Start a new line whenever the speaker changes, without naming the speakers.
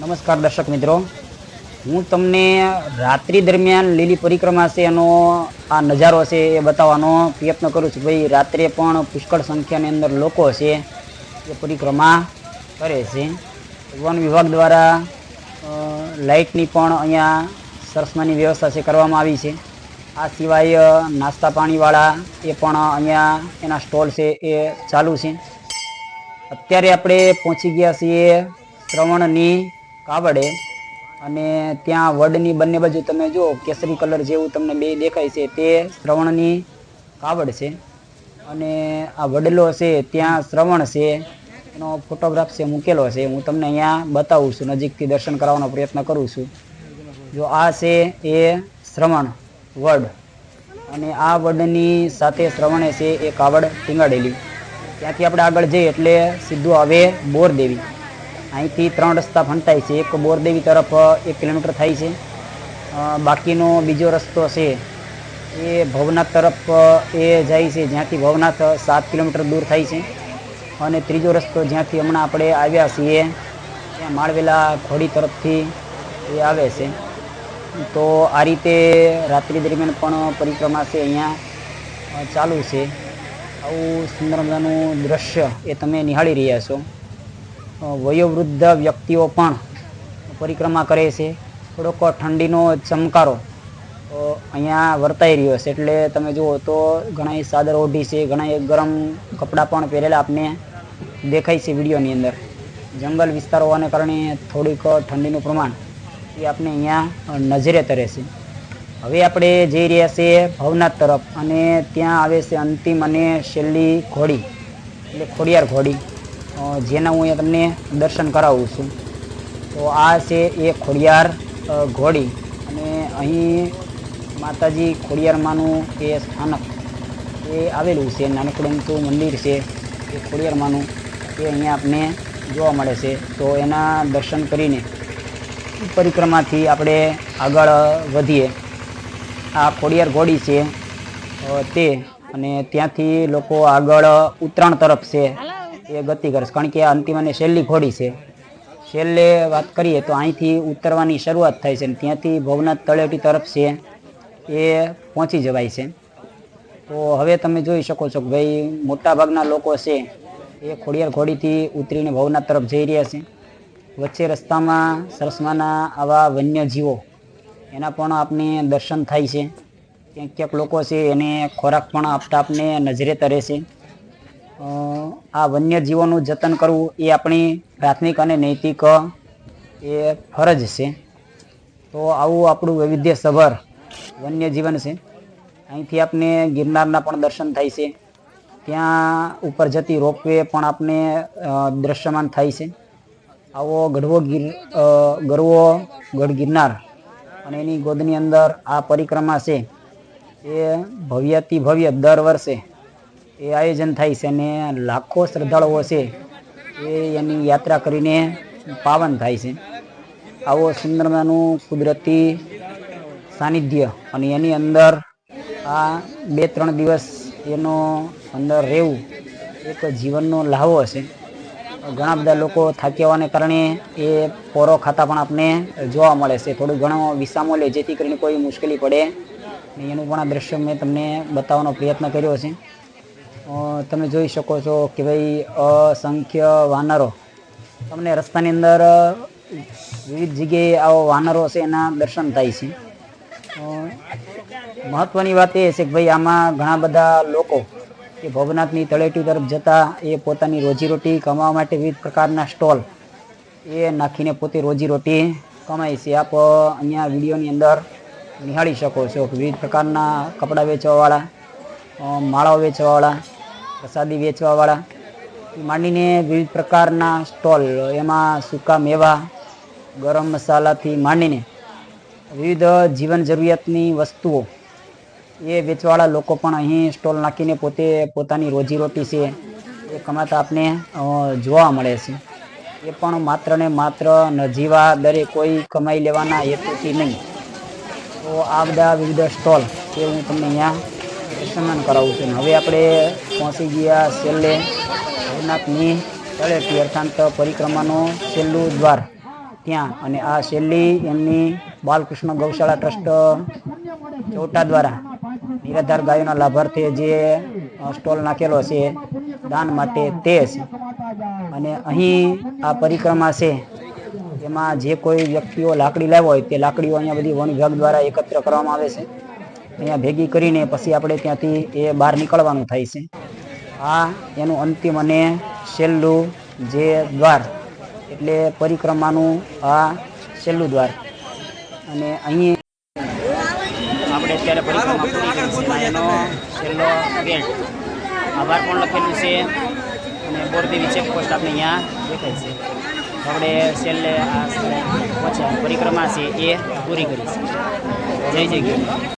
નમસ્કાર દર્શક મિત્રો. હું તમને રાત્રિ દરમિયાન લીલી પરિક્રમા છે એનો આ નજારો છે એ બતાવવાનો પ્રયત્ન કરું છું. ભાઈ, રાત્રે પણ પુષ્કળ સંખ્યાની અંદર લોકો છે એ પરિક્રમા કરે છે. વન વિભાગ દ્વારા લાઇટની પણ અહીંયા સરસમાની વ્યવસ્થા છે, કરવામાં આવી છે. આ સિવાય નાસ્તા પાણીવાળા એ પણ અહીંયા એના સ્ટોલ છે એ ચાલુ છે. અત્યારે આપણે પહોંચી ગયા છીએ શ્રવણની કાવડે અને ત્યાં વડની બંને બાજુ તમે જો કેસરી કલર જેવું તમને બે દેખાય છે, તે શ્રવણની કાવડ છે. અને આ વડલો છે, ત્યાં શ્રવણ છે. એનો ફોટોગ્રાફ છે, મૂકેલો છે. હું તમને અહીંયા બતાવું છું, નજીકથી દર્શન કરાવવાનો પ્રયત્ન કરું છું. જો આ છે, એ શ્રવણ વડ. અને આ વડની સાથે શ્રવણે છે, એ કાવડ ટીંગાડેલી. ત્યાંથી આપણે આગળ જઈએ એટલે સીધું આવે બોરદેવી. અહીંથી ત્રણ રસ્તા ફંટાય છે. એક બોરદેવી તરફ એક કિલોમીટર થાય છે. બાકીનો બીજો રસ્તો છે એ ભવનાથ તરફ એ જાય છે. જ્યાંથી ભવનાથ સાત કિલોમીટર દૂર થાય છે. અને ત્રીજો રસ્તો જ્યાંથી હમણાં આપણે આવ્યા છીએ, ત્યાં માળવેલા ખોડી તરફથી એ આવે છે. તો આ રીતે રાત્રિ દરમિયાન પણ પરિક્રમા છે અહીંયા ચાલુ છે. આવું સુંદર મજાનું દ્રશ્ય એ તમે નિહાળી રહ્યા છો. વયોવૃદ્ધ વ્યક્તિઓ પણ પરિક્રમા કરે છે. થોડોક ઠંડીનો ચમકારો અહીંયા વર્તાઈ રહ્યો છે. એટલે તમે જુઓ તો ઘણા સાદર ઓઢી છે ઘણા ગરમ કપડાં પણ પહેરેલા આપને દેખાય છે વિડીયોની અંદર. જંગલ વિસ્તાર હોવાને કારણે થોડીક ઠંડીનું પ્રમાણ એ આપણે અહીંયા નજરે તરે છે. હવે આપણે જઈ રહ્યા છીએ ભવનાથ તરફ અને ત્યાં આવે છે અંતિમ અને છેલ્લી ઘોડી, એટલે ખોડિયાર ઘોડી. જેના હું તમને દર્શન કરાવું છું. તો આ છે એ ખોડિયાર ઘોડી અને અહીં માતાજી ખોડિયારમાંનું એ સ્થાનક એ આવેલું છે. નાનકડું મંદિર છે એ ખોડિયારમાંનું એ અહીંયા આપને જોવા મળે છે. તો એના દર્શન કરીને પરિક્રમાથી આપણે આગળ વધીએ. આ ખોડિયાર ઘોડી છે તે અને ત્યાંથી લોકો આગળ ઉત્તરાયણ તરફ છે. એ ગતિ કરશે. કારણ કે આ અંતિમ અને છેલ્લી ઘોડી છે. છેલ્લે વાત કરીએ તો અહીંથી ઉતરવાની શરૂઆત થાય છે અને ત્યાંથી ભવનાથ તળેટી તરફ છે. એ પહોંચી જવાય છે. તો હવે તમે જોઈ શકો છો કે ભાઈ મોટાભાગના લોકો છે એ ખોડિયાર ઘોડીથી ઉતરીને ભવનાથ તરફ જઈ રહ્યા છે. વચ્ચે રસ્તામાં સરસમાના આવા વન્યજીવો, એના પણ આપને દર્શન થાય છે. ક્યાંક ક્યાંક લોકો છે એને ખોરાક પણ આપતા આપને નજરે તરે છે. આ વન્યજીવોનું જતન કરવું એ આપણી પ્રાથમિક અને નૈતિક, એ ફરજ છે. તો આવું આપણું વૈવિધ્યસભર વન્યજીવન છે. અહીંથી આપને ગિરનારના પણ દર્શન થાય છે. ત્યાં ઉપર જતી રોપવે પણ આપને દ્રશ્યમાન થાય છે. આવો ગઢવો ગીર ગરવો ગઢ ગિરનાર અને એની ગોદની અંદર આ પરિક્રમા છે. એ ભવ્યથી ભવ્ય દર વર્ષે એ આયોજન થાય છે અને લાખો શ્રદ્ધાળુઓ છે એ એની યાત્રા કરીને પાવન થાય છે. આવો સુંદર મજાનું કુદરતી સાનિધ્ય અને એની અંદર આ બે ત્રણ દિવસ એનો અંદર રહેવું એક જીવનનો લાહવો હશે. ઘણા બધા લોકો થાક્યા હોવાને કારણે એ પોરો ખાતા પણ આપણે જોવા મળે છે. થોડું ઘણો વિસામો લે, જેથી કરીને કોઈ મુશ્કેલી પડે. એનું પણ આ દ્રશ્ય મેં તમને બતાવવાનો પ્રયત્ન કર્યો છે. તમે જોઈ શકો છો કે ભાઈ અસંખ્ય વાનરો. તમને રસ્તાની અંદર વિવિધ જગ્યાએ આવો વાનરો છે એના દર્શન થાય છે. મહત્ત્વની વાત એ છે કે ભાઈ આમાં ઘણા બધા લોકો એ ભવનાથની તળેટી તરફ જતા એ પોતાની રોજીરોટી કમાવા માટે વિવિધ પ્રકારના સ્ટોલ એ નાખીને પોતે રોજીરોટી કમાય છે. આપ અહીંયા વિડીયોની અંદર નિહાળી શકો છો વિવિધ પ્રકારના કપડાં વેચવાવાળા માળાઓ વેચવાવાળા પ્રસાદી વેચવાવાળા. માંડીને વિવિધ પ્રકારના સ્ટોલ, એમાં સૂકા મેવા, ગરમ મસાલાથી માંડીને વિવિધ જીવન જરૂરિયાતની વસ્તુઓ એ વેચવાવાળા લોકો પણ અહીં સ્ટોલ નાખીને પોતે પોતાની રોજીરોટી છે એ કમાતા આપને જોવા મળે છે. એ પણ માત્ર ને માત્ર નજીવા દરે કોઈ કમાઈ લેવાના હેતુથી નહીં. તો આ બધા વિવિધ સ્ટોલ એ હું તમને અહીંયા દર્શનમાન કરાવવું છે. હવે આપણે પહોંચી ગયા છેલ્લે ભવનાથની તળેટી તીર્થાંત પરિક્રમાનું છેલ્લું દ્વાર ત્યાં. અને આ છેલ્લી એમની બાલકૃષ્ણ ગૌશાળા ટ્રસ્ટ ચોટા દ્વારા નિરાધાર ગાયોના લાભાર્થે જે સ્ટોલ નાખેલો છે દાન માટે તે છે અને અહીં આ પરિક્રમા છે, એમાં જે કોઈ વ્યક્તિઓ લાકડી લાવ્યા હોય તે લાકડીઓ અહીંયા બધી વન વિભાગ દ્વારા એકત્ર કરવામાં આવે છે. અહીંયા ભેગી કરીને પછી આપણે ત્યાંથી એ બહાર નીકળવાનું થાય છે. આ એનું અંતિમ અને છેલ્લું જે દ્વાર, એટલે પરિક્રમાનું આ છેલ્લું દ્વાર. અને અહીં આપણે અત્યારે પરિક્રમા પૂરી એનો છેલ્લો ગેટ. આભાર પણ લખેલું છે અને બોરદેવી ચેકપોસ્ટ આપણે અહીંયા દેખાય છે. આપણે છેલ્લે આ, પછી પરિક્રમા છે એ પૂરી કરી છે. જય જય ગીર.